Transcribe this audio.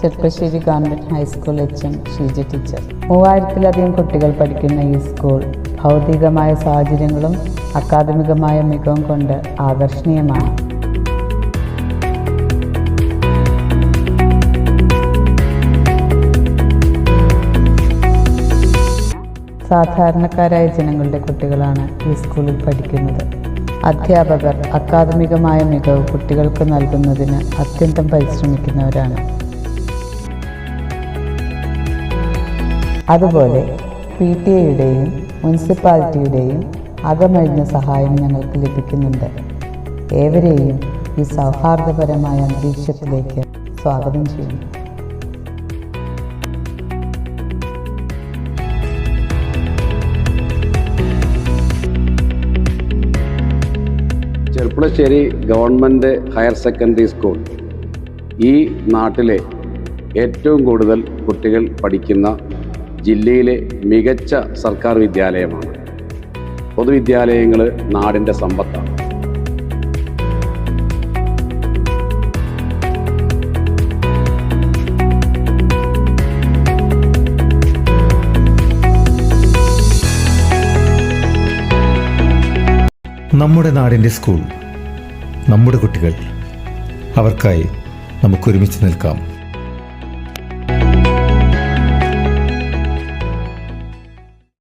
Cherpulassery government high school H M Sheeja teacher. മൂവായിരത്തിലധികം കുട്ടികൾ പഠിക്കുന്ന ഈ സ്കൂൾ ഭൗതികമായ സാഹചര്യങ്ങളും അക്കാദമികമായ മികവും കൊണ്ട് ആകർഷണീയമാണ്. സാധാരണക്കാരായ ജനങ്ങളുടെ കുട്ടികളാണ് ഈ സ്കൂളിൽ പഠിക്കുന്നത്. അധ്യാപകർ അക്കാദമികമായ മികവ് കുട്ടികൾക്ക് നൽകുന്നതിന് അത്യന്തം പരിശ്രമിക്കുന്നവരാണ്. അതുപോലെ പി ടി എയുടെയും മുനിസിപ്പാലിറ്റിയുടെയും അകമഴിഞ്ഞ സഹായം ഞങ്ങൾക്ക് ലഭിക്കുന്നുണ്ട്. ഏവരെയും ഈ സൗഹാർദ്ദപരമായ അന്തരീക്ഷത്തിലേക്ക് സ്വാഗതം ചെയ്യുന്നു. Cherpulassery government higher secondary school ഈ നാട്ടിലെ ഏറ്റവും കൂടുതൽ കുട്ടികൾ പഠിക്കുന്ന ജില്ലയിലെ മികച്ച സർക്കാർ വിദ്യാലയമാണ്. പൊതുവിദ്യാലയങ്ങൾ നാടിന്റെ സമ്പത്താണ്. നമ്മുടെ നാടിന്റെ സ്കൂൾ നമ്മുടെ കുട്ടികൾ അവർക്കായി നമുക്കൊരുമിച്ച് നിൽക്കാം.